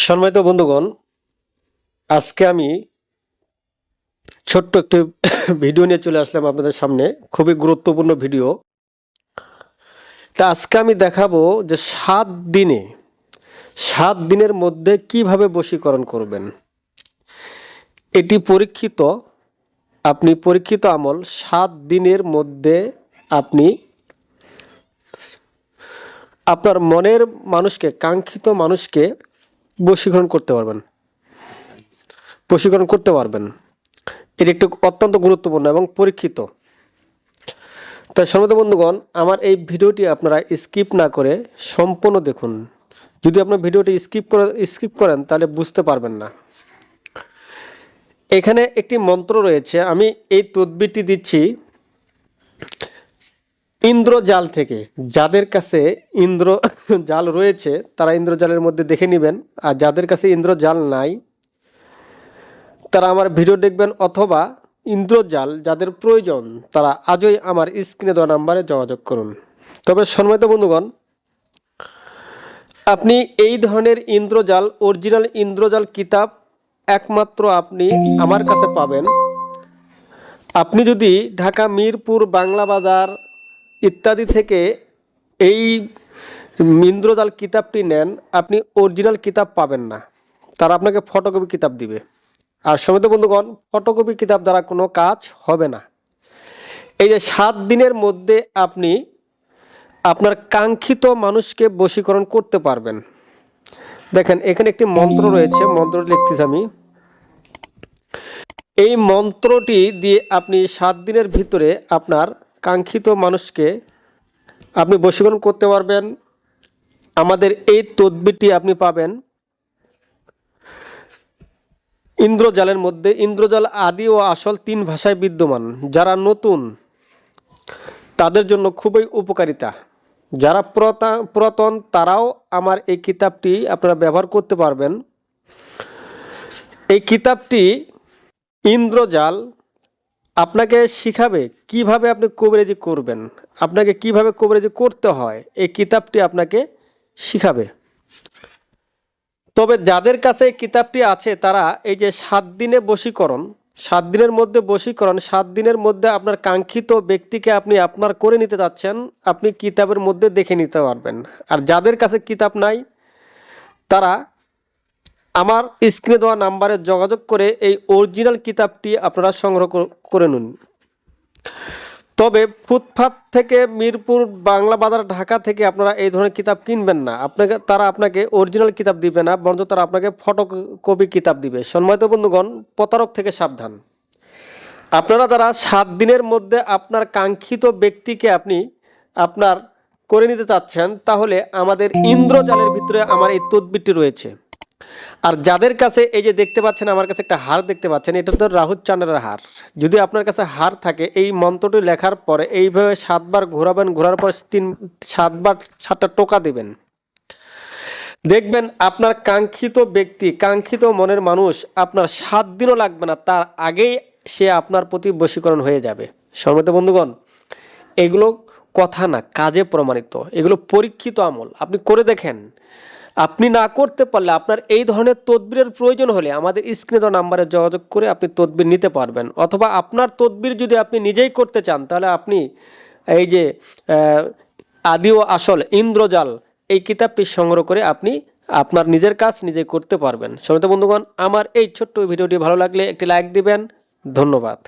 সম্মানিত বন্ধুগণ, আজকে আমি ছোট্ট একটি ভিডিও নিয়ে চলে আসলাম আপনাদের সামনে। খুবই গুরুত্বপূর্ণ ভিডিও। তা আজকে আমি দেখাবো যে সাত দিনে, সাত দিনের মধ্যে কীভাবে বশীকরণ করবেন। এটি পরীক্ষিত, আপনি পরীক্ষিত আমল সাত দিনের মধ্যে আপনি আপনার মনের মানুষকে, কাঙ্ক্ষিত মানুষকে বশীকরণ করতে পারবেন। বশীকরণ করতে পারবেন। এটি একটি অত্যন্ত গুরুত্বপূর্ণ এবং পরীক্ষিত। তাই সমস্ত বন্ধুগণ, আমার এই ভিডিওটি আপনারা স্কিপ না করে সম্পূর্ণ দেখুন। যদি আপনার ভিডিওটি স্কিপ করে, স্কিপ করেন, তাহলে বুঝতে পারবেন না। এখানে একটি মন্ত্র রয়েছে, আমি এই তদবিরটি দিচ্ছি ইন্দ্রজাল থেকে। যাদের কাছে ইন্দ্র জাল রয়েছে, তারা ইন্দ্রজালের মধ্যে দেখে নেবেন। আর যাদের কাছে ইন্দ্রজাল নাই, তারা আমার ভিডিও দেখবেন অথবা ইন্দ্রজাল যাদের প্রয়োজন, তারা আজই আমার স্ক্রিনে দেওয়া নাম্বারে যোগাযোগ করুন। তবে সম্মানিত বন্ধুগণ, আপনি এই ধরনের ইন্দ্রজাল, অরিজিনাল ইন্দ্রজাল কিতাব একমাত্র আপনি আমার কাছে পাবেন। আপনি যদি ঢাকা মিরপুর বাংলা বাজার ইত্যাদি থেকে এই ইন্দ্রজাল কিতাবটি নেন, আপনি অরিজিনাল কিতাব পাবেন না। তারা আপনাকে ফটোকপি কিতাব দিবে। আর সমিত বন্ধুগণ, ফটোকপি কিতাব দ্বারা কোনো কাজ হবে না। এই যে সাত দিনের মধ্যে আপনি আপনার কাঙ্ক্ষিত মানুষকে বশীকরণ করতে পারবেন। দেখেন, এখানে একটি মন্ত্র রয়েছে মন্ত্র লিখতেছি আমি। এই মন্ত্রটি দিয়ে আপনি সাত দিনের ভিতরে আপনার কাঙ্ক্ষিত মানুষকে আপনি বশীকরণ করতে পারবেন। আমাদের এই তদবিরটি আপনি পাবেন। ইন্দ্রজালের মধ্যে, ইন্দ্রজাল আদি ও আসল তিন ভাষায় বিদ্যমান। যারা নতুন, তাদের জন্য খুবই উপকারিতা। যারা পুরাতা- পুরাতন, তারাও আমার এই কিতাবটি আপনারা ব্যবহার করতে পারবেন। এই কিতাবটি ইন্দ্রজাল আপনাকে শিখাবে কীভাবে আপনি কবরেজি করবেন, আপনাকে কীভাবে কবরেজি করতে হয়, এই কিতাবটি আপনাকে শিখাবে। তবে যাদের কাছে এই কিতাবটি আছে, তারা এই যে সাত দিনে বশীকরণ, সাত দিনের মধ্যে বশীকরণ, সাত দিনের মধ্যে আপনার কাঙ্ক্ষিত ব্যক্তিকে আপনি আপনার করে নিতে চাচ্ছেন, আপনি কিতাবের মধ্যে দেখে নিতে পারবেন। আর যাদের কাছে কিতাব নাই, তারা আমার স্ক্রিনে দেওয়া নাম্বারে যোগাযোগ করে এই অরিজিনাল কিতাবটি আপনারা সংগ্রহ করে নিন। তবে ফুটপাত থেকে মিরপুর বাংলা বাজার ঢাকা থেকে আপনারা এই ধরনের কিতাব কিনবেন না। আপনাকে, তারা আপনাকে অরিজিনাল কিতাব দিবে না, বরঞ্চ তারা আপনাকে ফটো কপি কিতাব দিবে। সম্মানিত বন্ধুগণ, প্রতারক থেকে সাবধান। আপনারা যারা সাত দিনের মধ্যে আপনার কাঙ্ক্ষিত ব্যক্তিকে আপনি আপনার করে নিতে চাচ্ছেন, তাহলে আমাদের ইন্দ্রজালের ভিতরে আমার এই তদবিরটি রয়েছে। আর যাদের কাছে এই যে দেখতে পাচ্ছেন, আমার কাছে একটা হার দেখতে পাচ্ছেন, এটা তো রাহুল চান্দ্রের হার। যদি আপনার কাছে হার থাকে, এই মন্ত্রটি লেখার পরে এইভাবে সাতবার ঘোরাবেন, ঘোরার পর তিন, সাতবার সাতটা টোকা দিবেন। দেখবেন আপনার কাঙ্ক্ষিত ব্যক্তি, কাঙ্ক্ষিত মনের মানুষ আপনার সাত দিনও লাগবে না, তার আগেই সে আপনার প্রতি বশীকরণ হয়ে যাবে। সম্মত বন্ধুগণ, এগুলো কথা না, কাজে প্রমাণিত। এগুলো পরীক্ষিত আমল। আপনি করে দেখেন আপনি না করতে পারলে আপনার এই ধরনের তদবিরের প্রয়োজন হলে আমাদের স্ক্রিনে নাম্বারে যোগাযোগ করে আপনি তদবির নিতে পারবেন। অথবা আপনার তদবির যদি আপনি নিজেই করতে চান, তাহলে আপনি এই যে আদি ও আসল ইন্দ্রজাল এই কিতাবটি সংগ্রহ করে আপনি আপনার নিজের কাজ নিজে করতে পারবেন। সমিত বন্ধুগণ, আমার এই ছোট্ট ভিডিওটি ভালো লাগলে একটি লাইক দিবেন। ধন্যবাদ।